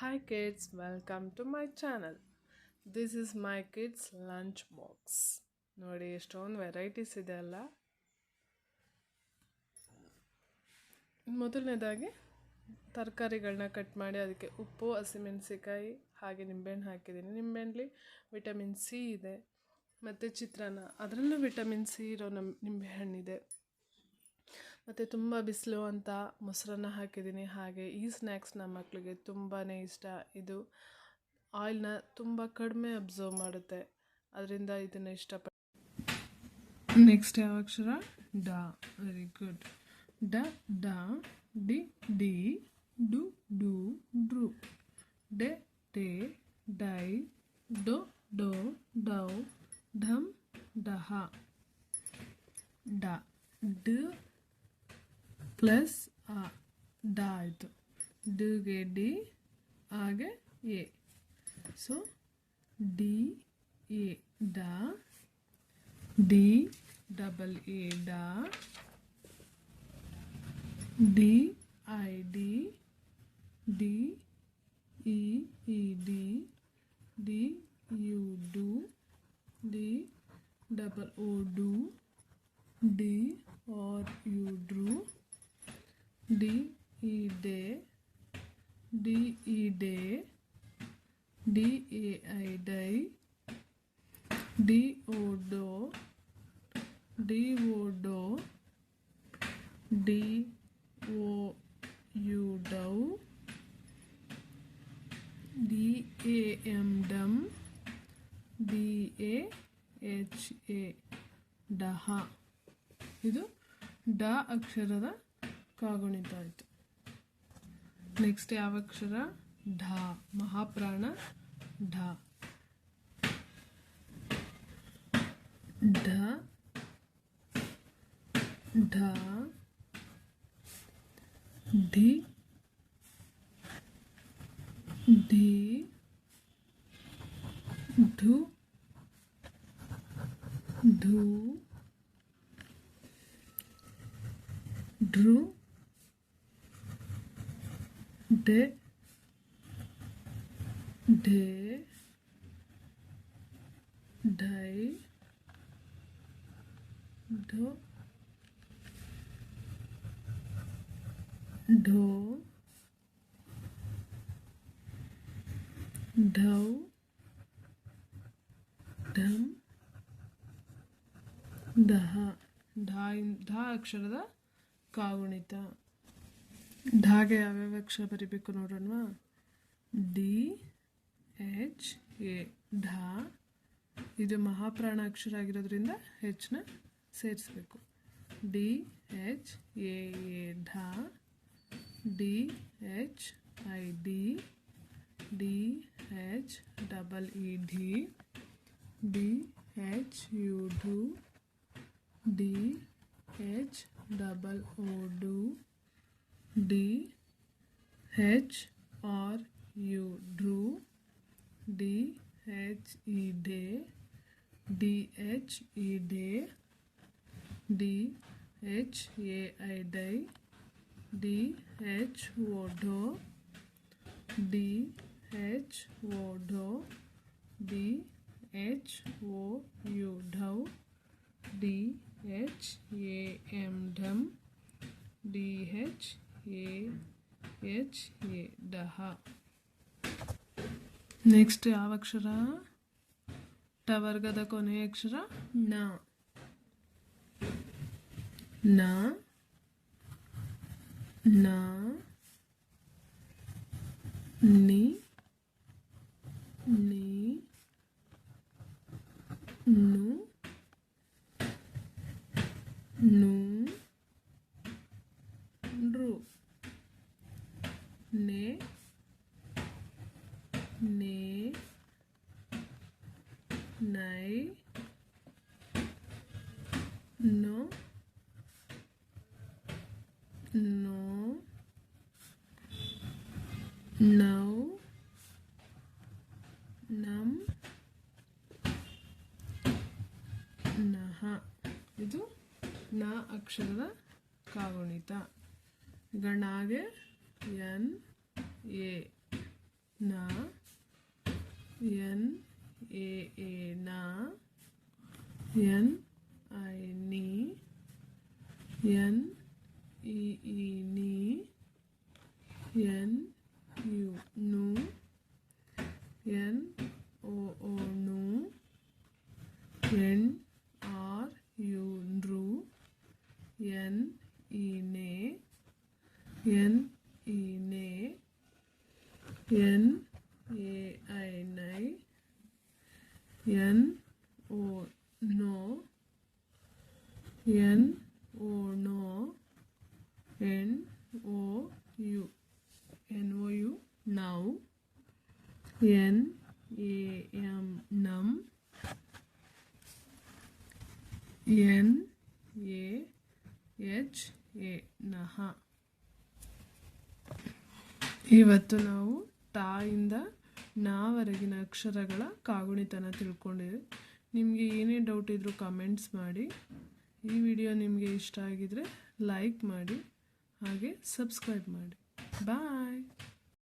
Hi kids, welcome to my channel. This is my kids lunch box. ನೋಡಿ ಎಷ್ಟೊಂದು varieties ಇದೆ ಅಲ್ಲ? ಮೊದಲನೇದಾಗಿ ತರಕಾರಿಗಳನ್ನ ಕಟ್ ಮಾಡಿ ಅದಕ್ಕೆ ಉಪ್ಪು ಹಸಿಮೆಣಸಿಕಾಯಿ ಹಾಗೆ ನಿಂಬೆಹಣ್ಣು ಹಾಕಿದ್ದೀನಿ. ನಿಂಬೆಹಣ್ಣಲ್ಲಿ ವಿಟಮಿನ್ ಸಿ ಇದೆ. ಮತ್ತು ಚಿತ್ರಾನ್ನ. ಅದರಲ್ಲೂ ವಿಟಮಿನ್ ಸಿ ಇರೋ ನಮ್ಮ ನಿಂಬೆಹಣ್ಣಿದೆ. ಮತ್ತು ತುಂಬ ಬಿಸಿಲು ಅಂತ ಮೊಸರನ್ನ ಹಾಕಿದ್ದೀನಿ. ಹಾಗೆ ಈ ಸ್ನ್ಯಾಕ್ಸ್ ನಮ್ಮ ಮಕ್ಕಳಿಗೆ ತುಂಬಾ ಇಷ್ಟ. ಇದು ಆಯಿಲ್ನ ತುಂಬ ಕಡಿಮೆ ಅಬ್ಸರ್ವ್ ಮಾಡುತ್ತೆ. ಅದರಿಂದ ಇದನ್ನು ಇಷ್ಟಪಟ್ಟು ನೆಕ್ಸ್ಟ್ ಯಾವ ಅಕ್ಷರ? ಡ. ವೆರಿ ಗುಡ್ ಡ ಡ, ಡಿ ಡಿ, ಡು ಡು, ಡ್ರು. ಡೆ ಟೆ ಡೈ, ಡೊ ಡೊ, ಡೌ ಢಮ್ ಡಹ. ಡ, ಡ್ ಪ್ಲಸ್ ಆ ಡ ಆಯಿತು ಡಿಗೆ ಡಿ ಹಾಗೆ ಎ ಸೊ ಡಿ ಎ ಡ ಡಿ ಡಬಲ್ ಎ ಡ D I D D E E D D U do D double O do D are you Drew D E ಡೇ ಡಿ ಇ ಡೆ D A I ಡೈ D O ಡೋ D O ಡೋ D O you ಡೌ D A M ಡಮ್ D A H A ಡಹ ಇದು ಡ ಅಕ್ಷರದ ಕಾಗುಣಿತ ಆಯಿತು ನೆಕ್ಸ್ಟ್ ಯಾವ ಅಕ್ಷರ ಢ ಮಹಾಪ್ರಾಣ ಢ ಢ ಢ ಢಿ ಢಿ ಢು ಢೂ ಡ್ರೂ ಡೆ ಢೇ ಢೈ ಢೋ ಢೋ ಢೌ ಢಮ್ ದಹ ಢ ಇನ್- ಢ ಅಕ್ಷರದ ಕಾಗುಣಿತ ಢಾಗೆ ಯಾವ್ಯಾವ ಅಕ್ಷರ ಬರಿಬೇಕು ನೋಡೋಣವಾ ಡಿ ಎಚ್ ಎ ಢ ಇದು ಮಹಾಪ್ರಾಣ ಅಕ್ಷರ ಆಗಿರೋದ್ರಿಂದ ಹೆಚ್ನ ಸೇರಿಸ್ಬೇಕು. ಡಿ, ಎಚ್, ಎ ಎ, ಢ. ಡಿ, ಎಚ್, ಐ, ಡಿ. ಡಿ, ಎಚ್, ಡಬಲ್ ಇ ಡಿ ಡಿ, ಎಚ್, ಯು ಡು ಡಿ, ಎಚ್, ಡಬಲ್ ಓ ಡು D H R U drew D H E day D H E day D H A I day D H O do D H O do D H O U do D H A M dum D H A H A డహ. Next యావక్షర టవర్ గద కొనే అక్షర? నా. నా. నా. ని. నీ. ನೇ ನೈ ನೋ ನೋ no, nam, ನಹ. ಇದು ನ ಅಕ್ಷರದ ಕಾಗುಣಿತ. ಗಣಾಗೆ ಎನ್ ಎ ನ N A A na. N I ni. N E E ni. N U nu. N O O nu. N R U nru. N E ne. N E ne. N E N O no N O no N O U N O U ನಾವು N A M ನಮ್ N A H A ನಹ ಇವತ್ತು ನಾವು ಟಾಯಿಂದ ನಾವರೆಗಿನ ಅಕ್ಷರಗಳ ಕಾಗುಣಿತನ ತಿಳ್ಕೊಂಡಿದ್ದೀವಿ ನಿಮಗೆ ಏನೇ doubt ಇದ್ದರೂ comments ಮಾಡಿ. ಈ ವಿಡಿಯೋ ನಿಮಗೆ ಇಷ್ಟ ಆಗಿದರೆ ಲೈಕ್ ಮಾಡಿ. ಹಾಗೆ ಸಬ್ಸ್ಕ್ರೈಬ್ ಮಾಡಿ. ಬಾಯ್